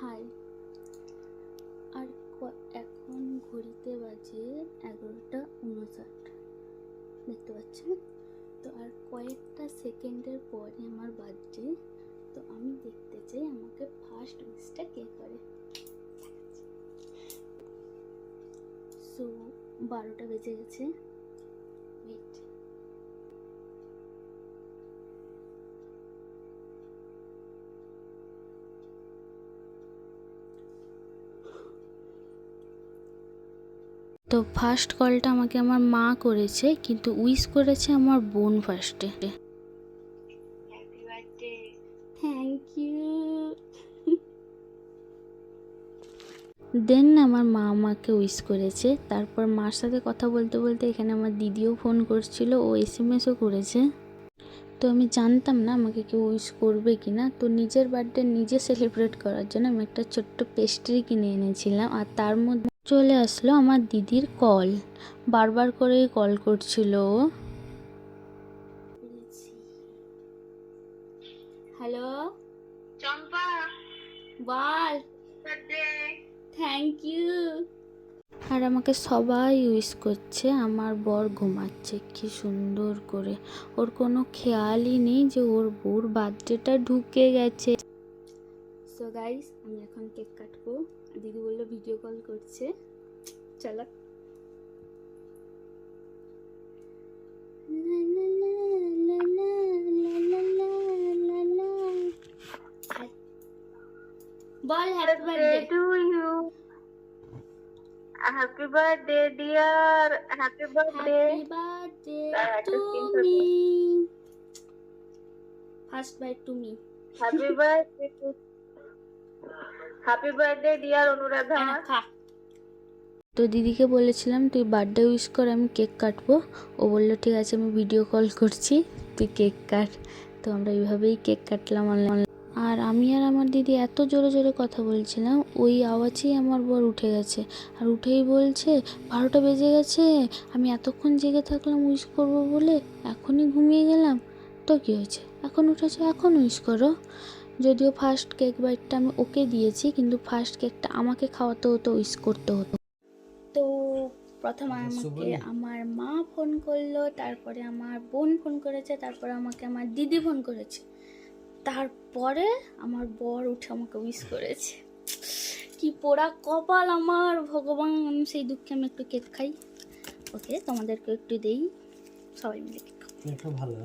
High আর এখন ঘড়িতে বাজে এগারোটা উনষাট। দেখতে পাচ্ছেন? তো আর কয়েকটা সেকেন্ডের পরে আমার বার্থডে তো আমি দেখতে চাই আমাকে ফার্স্ট উইশটা কে করে। সো বারোটা বেজে গেছে। তো ফার্স্ট কলটা আমাকে আমার মা করেছে, কিন্তু উইশ করেছে আমার বোন ফার্স্টে থ্যাংক ইউ দেন আমার মা আমাকে উইশ করেছে, তারপর মার সাথে কথা বলতে বলতে এখানে আমার দিদিও ফোন করছিল, ও এস এম এসও করেছে। তো আমি জানতাম না আমাকে কেউ উইশ করবে কি না তো নিজের বার্থডে নিজে সেলিব্রেট করার জন্য আমি একটা ছোট্ট পেস্ট্রি কিনে এনেছিলাম, আর তার মধ্যে চলে আসলো আমার দিদির কল। বারবার করেই কল করছিল hello? Champa. Ball. Thank you. আর আমাকে সবাই উইশ করছে আমার বর ঘুমাচ্ছে কি সুন্দর করে। ওর কোনো খেয়ালই নেই যে ওর বউর বার্থডেটা ঢুকে গেছে। সো গাইস আমি এখন কেক কাটবো। দিদি বলল ভিডিও কল করছে। চলো। বল happy birthday to you happy birthday dear happy birthday happy birthday to me first bye to me happy birthday happy birthday dear Anuradha. তো দিদিকে বলেছিলাম তুই বার্থডে উইশ কর আমি কেক কাটবো। ও বলল ঠিক আছে আমি ভিডিও কল করছি তুই কেক কাট। তো আমরা এইভাবেই কেক কাটলাম অনলাইন আর আমি আর আমার দিদি এত জোরে জোরে কথা বলছিলাম ওই আওয়াজেই আমার বর উঠে গেছে। আর উঠেই বলছে বারোটা বেজে গেছে আমি এতক্ষণ জেগে থাকলাম উইশ করব বলে এখনই ঘুমিয়ে গেলাম। তো কী হয়েছে? এখন উঠেছে এখন উইশ করো। যদিও ফার্স্ট কেক বাইটটা আমি ওকে দিয়েছি কিন্তু ফার্স্ট কেকটা আমাকে খাওয়াতে হতো উইশ করতে হতো। তো প্রথম আমাকে আমার মা ফোন করল তারপরে আমার বোন ফোন করেছে তারপরে আমাকে আমার দিদি ফোন করেছে। তারপরে আমার বর উঠে আমাকে উইস করেছে। কি পোড়া কপাল আমার ভগবান সেই দুঃখে আমি একটু কেক খাই। ওকে তোমাদেরকে একটু দেই। সবাই মিলে কেক ভালো।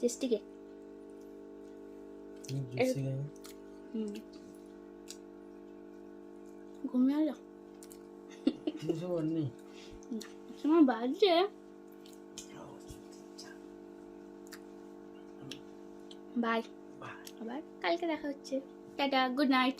টেস্টি কেক ঘুমিয়ে এলো কিছু নেই আমার বাজে বাই আবার কালকে দেখা হচ্ছে টাটা গুড নাইট